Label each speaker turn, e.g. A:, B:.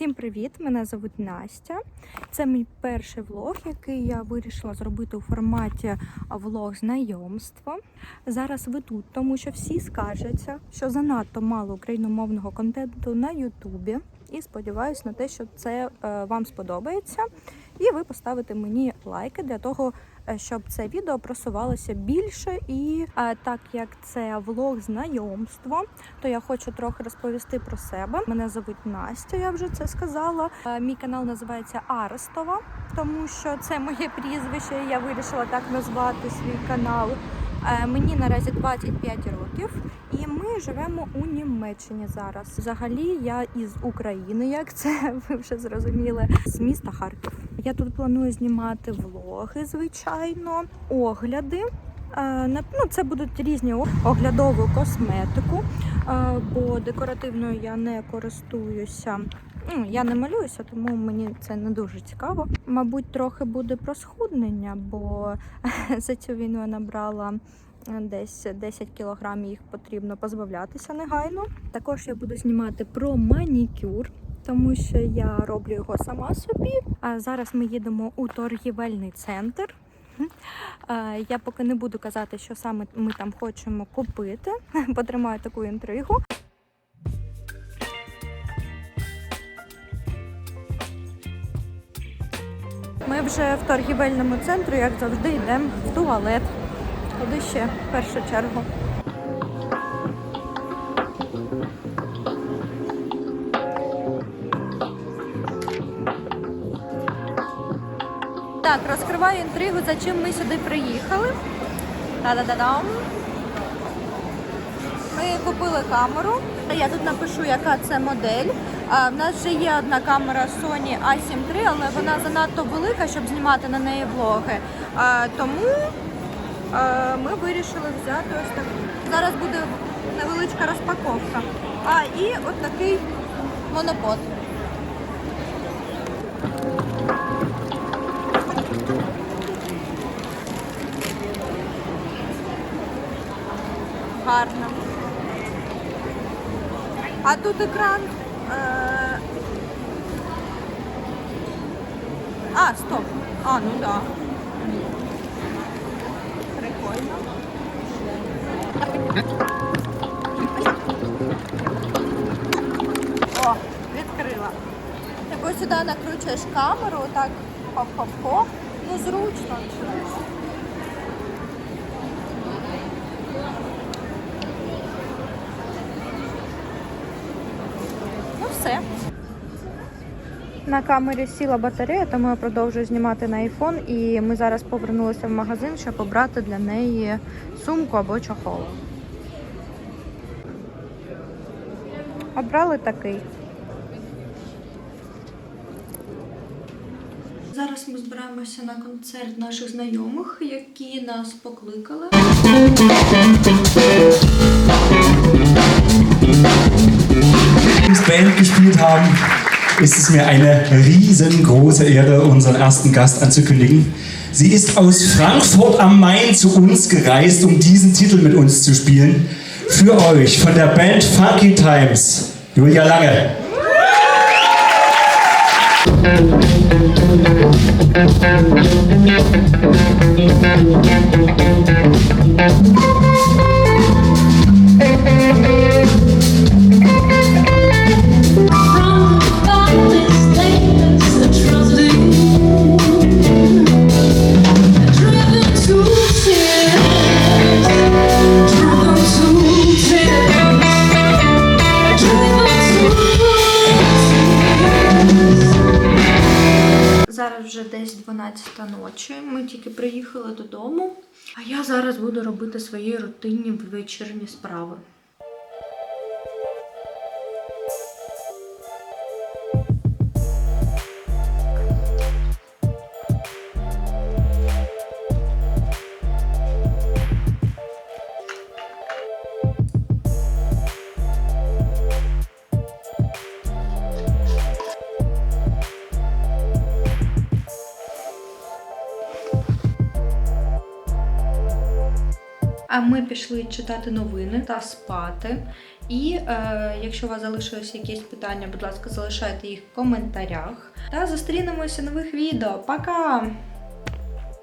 A: Всім привіт! Мене звуть Настя. Це мій перший влог, який я вирішила зробити у форматі влог знайомства. Зараз ви тут, тому що всі скаржаться, що занадто мало україномовного контенту на Ютубі. І сподіваюся на те, що це е, вам сподобається. І ви поставите мені лайки для того, е, щоб це відео просувалося більше. І е, так як це влог знайомства, то я хочу трохи розповісти про себе. Мене звуть Настя, я вже це сказала. Е, Мій канал називається Арестова, тому що це моє прізвище. Я вирішила так назвати свій канал. Е, Мені наразі 25 років, і ми живемо у Німеччині зараз. Взагалі, я із України, як це ви вже зрозуміли, з міста Харків. Я тут планую знімати влоги, звичайно, огляди. Е, Ну, це будуть різні оглядову косметику, е, бо декоративною я не користуюся. Ну, Я не малююся, тому мені це не дуже цікаво. Мабуть, трохи буде про схуднення, бо за цю війну я набрала десь 10 кілограмів, їх потрібно позбавлятися негайно. Також я буду знімати про манікюр. Тому що я роблю його сама собі. А зараз ми їдемо у торгівельний центр. Е, Я поки не буду казати, що саме ми там хочемо купити. Потримаю таку інтригу. Ми вже в торгівельному центрі, як завжди, йдемо в туалет. Куди ще в першу чергу. Так, розкриваю інтригу, за чим ми сюди приїхали. Та-да-да-дам. Ми купили камеру. Я тут напишу, яка це модель. А, в нас вже є одна камера Sony A7 III, але вона занадто велика, щоб знімати на неї влоги. А, тому а, ми вирішили взяти ось таку. Зараз буде невеличка розпаковка. А, і от такий монопод. Гарно. А тут екран. Е... А, стоп. А, ну да. Прикольно. О, відкрила. Так ось сюди накручуєш камеру, так хоп-хоп-хоп. Ну, зручно. Все. На камері сіла батарея, тому я продовжую знімати на iPhone. І ми зараз повернулися в магазин, щоб обрати для неї сумку або чохол. Обрали такий. Зараз ми збираємося на концерт наших знайомих, які нас покликали.
B: Band gespielt haben, ist es mir eine riesengroße Ehre, unseren ersten Gast anzukündigen. Sie ist aus Frankfurt am Main zu uns gereist, um diesen Titel mit uns zu spielen. Für euch von der Band Funky Times, Julia Lange.
C: From
A: Зараз вже десь 12 ночі. Ми тільки приїхали додому. А я зараз буду робити свої рутинні вечірні справи. А ми пішли читати новини та спати. І е, якщо у вас залишилися якісь питання, будь ласка, залишайте їх в коментарях. Та зустрінемося в нових відео. Пока!